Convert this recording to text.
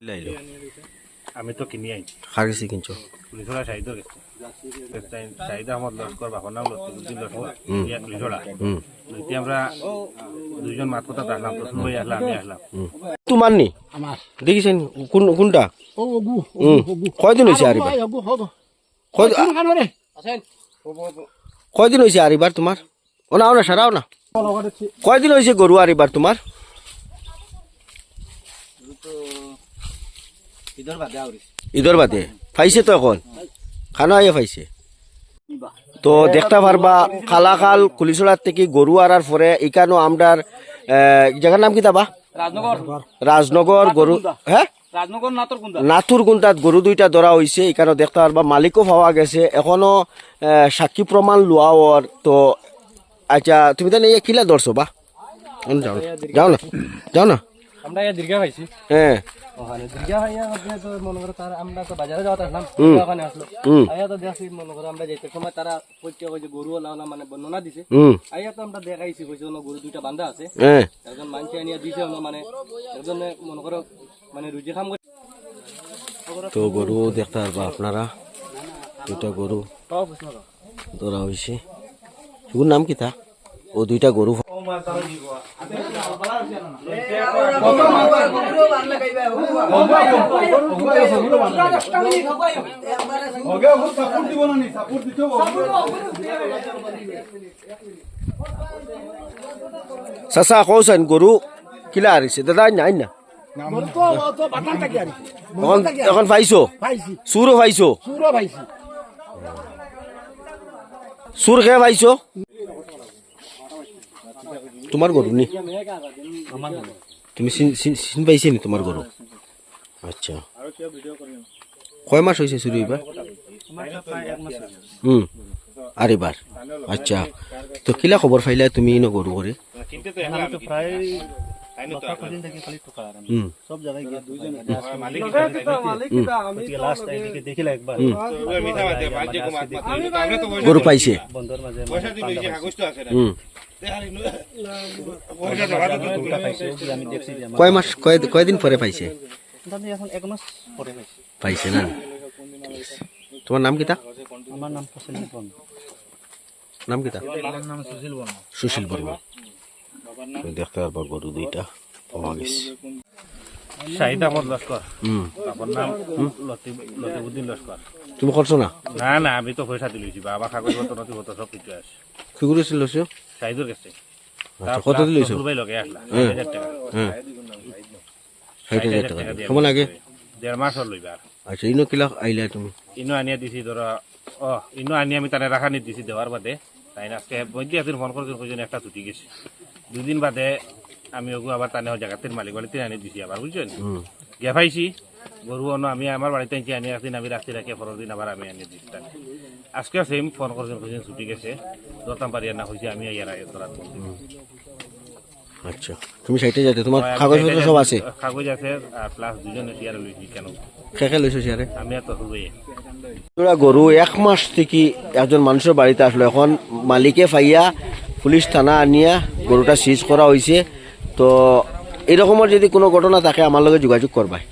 লাইলো আমি তো কিনি গেছি কিনছো? পুলিশরা শাহিদর গেছে। আহমদ লস্কর বাপর নাম লস্কর পুলিশরা আমরা দুইজন মাত কথা আসলাম তো শুনবাই আসলাম আমি আসলাম তোমার নি? আমার দেখিছেন? কোন কোনটা? ও কয়দিন হয়েছে আর কয়দিন হয়েছে আর এবার তোমার ও না না সারাও না কয়দিন হয়েছে গরু আর এবার তোমার ঈদর বাদে পাইছে তো এখন? খানা আইয়া পাইছে তো দেখতে পারবা কালাকাল কুলিশলার থেকে গরু আনার পরে এখানেও আমরার জায়গার নাম কি তাবা? রাজনগর গরু হ্যাঁ নাতর নাথুর গুন্টাত গরু দুইটা ধরা হয়েছে এখানে দেখতে পারবা মালিকও পাওয়া গেছে এখনও সাক্ষী প্রমাণ লোয়া ওর তো আচ্ছা তুমি তাহলে কিলা ধরছো বা? যাও না যাও না যাও না। আমরা ইয়া দীর্ঘা পাইছি হ্যাঁ। ওখানে দীর্ঘা ভাইয়া আপনি তো মনে করো তার আমরা তো বাজারে যাওয়া আসলাম। ওখানে আসলো। আয়া তো দেখছি মনে করো আমরা যাইতে সময় তারা কইতে কই যে গরু লাউলা মানে বর্ণনা দিছে। আয়া তো আমরা দেখাইছি কইছে ওনো গরু দুইটা বান্ধা আছে। হ্যাঁ। একজন মানুষ আনিয়া দিছে ওনো মানে একজন মনে করো মানে রুজি খাম তো গরু দেখতে পারবা আপনারা দুইটা গরু। ধরা হয়েছে এগুলোর নাম কি তা? ও দুইটা গরু চাচা কৌছেন গরু কিলা হারিছে দাদা নাই না এখন পাইছো? চুরও পাইছো? সুরো চুর খেয়ে পাইছো? তোমার গরু নি? তুমি চিন- চিন- চিন পাইছে নি তোমার গরু? আচ্ছা। কয় মাস হয়েছে চুরি এবার হুম আর এবার আচ্ছা। তো কিলা খবর পাইলা তুমি ইনো গরু করে গরু পাইছে। কাগজ কয় মাস কয়দিন পরে পাইছে দাদি এখন এক মাস পরে পাইছি? পাইছে না? তোমার নাম কিতা? আমার নাম নাম কিতা? নাম সুশীল বর্মা সুশীল বর্মা দেখতে পারবা গরু দুইটা পাওয়া গেছে শাহিদ আহমদ লস্কর। নাম লতিফুদ্দিন তুমি করছ না? না না আমি তো পয়সা দিলছি বাবা কাগজপত্র নথিপত্র সব কিছু আছে। কি করেছিল শাহিদুর কাছে আচ্ছা কত দিল রুবাই লগে আসলা হ্যাঁ। হাজার টাকা। হ্যাঁ। ষাট হাজার টাকা কেমন আগে? দেড় মাস হল লইবার আচ্ছা ইনো কিলা আইলা তুমি? ইনো আনিয়া দিছি ধরো ও ইনো আনিয়া আমি তানে রাখা নিয়ে দিছি দেওয়ার বাদে। তাই না আজকে বৈদ্য একদিন ফোন করছেন কইছেন একটা ছুটি গেছে। দুদিন বাদে আমি ওগু আবার তানে জায়গাতের মালিক বাড়িতে আনি দিছি আবার বুঝছেন? পাইছি। গরু অন্য আমি আমার বাড়িতে আনছি আনি একদিন আমি রাখতে রাখি পরের দিন আবার আমি আনি তাকে। আজকে সেম ফোন করছেন কইছেন ছুটি গেছে দরতাম পারি না হয়েছে আমি ইয়ার আগে তোরা আচ্ছা তুমি সাইটে যাতে তোমার কাগজপত্র সব আছে? কাগজ আছে আর প্লাস দুজনে শেয়ার লইছি কেন খেখে লইছো সিয়ারে আমি এত হয়ে তোরা গরু এক মাস থেকে একজন মানুষের বাড়িতে আসলো এখন মালিকে ফাইয়া পুলিশ থানা আনিয়া গরুটা সিজ করা হয়েছে তো এরকমের যদি কোনো ঘটনা থাকে আমার লগে যোগাযোগ করবাই